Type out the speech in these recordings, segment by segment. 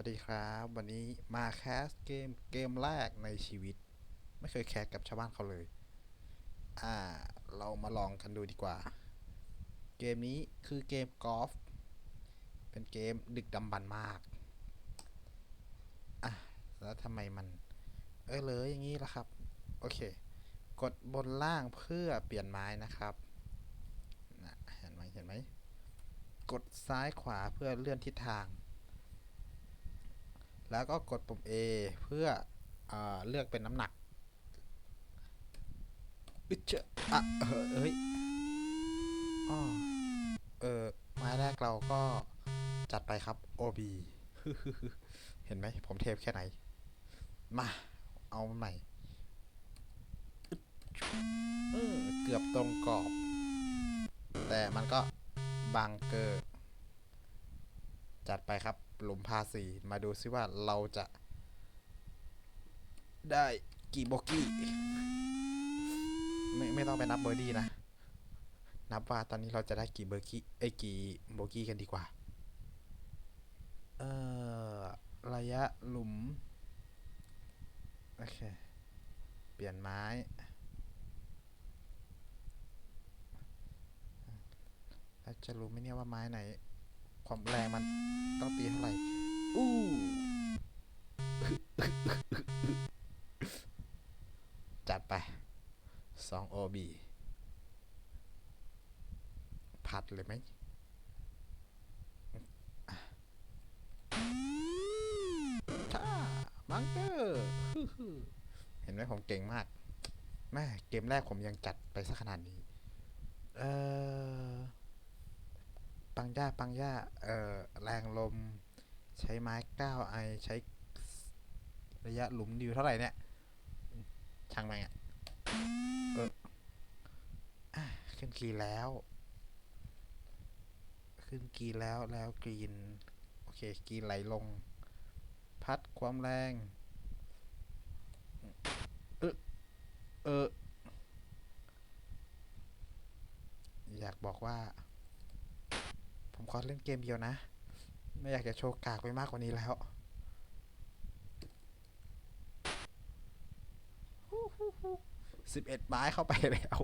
วัสดีครับ วันนี้มาแคสเกมเกมแรกในชีวิต ไม่เคยแคสกับชาวบ้านเขาเลย อ่า เรามาลองกันดูดีกว่า เกมนี้คือเกมกอล์ฟเป็นเกมดึกดำบรรพ์มาก อะ แล้วทำไมมัน เออเลยอย่างนี้ล่ะครับ โอเค กดบนล่างเพื่อเปลี่ยนไม้นะครับนะเห็นไหมเห็นไหม กดซ้ายขวาเพื่อเลื่อนทิศทาง แล้วก็กดปุ่ม A เพื่อเอเลือกเป็นน้ำหนักอึเจอะอะเฮ้ยอ้อเออไม้แรกเราก็จัดไปครับ OB เห็นไหมผมเทปแค่ไหน มา เอาใหม่เออเกือบตรงกรอบ แต่มันก็บังเกอร์ จัดไปครับ หลุมพาสีมาดูซิว่าเราจะ ได้กี่โบกี้ ไม่ไม่ต้องไปนับเบอร์ดี้นะ นับว่าตอนนี้เราจะได้กี่เบอร์กี้ไอ้กี่โบกี้กันดีกว่า เอ่อ ระยะหลุม โอเค เปลี่ยนไม้จะรู้ไหมเนี่ยว่าไม้ไหน ความแรงมัน ต้องตีเท่าไหร่ อู้จัดไป2 OB พัดเลยไหมอ่ามังเกอร์เห็นไหมผมเก่งมาก แม่เกมแรกผมยังจัดไปสักขนาดนี้ เออ ปังย่าปังย่าเอ่อแรงลม ใช้ไม้ก้9ไอใช้ระยะหลุมดิวเท่าไหร่เนี่ย ช่างแม่งอะเอออะขึ้นกีแล้ว ขึ้นกีแล้วแล้วกรีน โอเคกีไหลลง พัดความแรง เออเอออยากบอกว่า ขอเล่นเกมเดียวนะ ไม่อยากจะโชว์กากไปมากกว่านี้แล้วสิบเอ็ดไม้เข้าไปแล้ว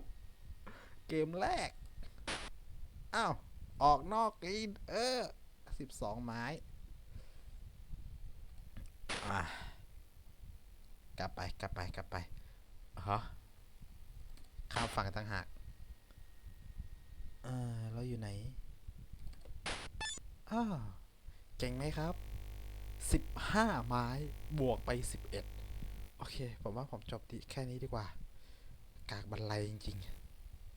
เกมแรก อ้าว ออกนอกกรีน เออสิบสองไม้อะกลับไปกลับไปกลับไปฮะข้ามฝั่งต่างหากเออเราอยู่ไหนอ้าเก่งไหมครับ 15 ไม้บวกไป 11 โอเค ผมว่าผมจบดีแค่นี้ดีกว่า กากบรรลัยจริง ๆ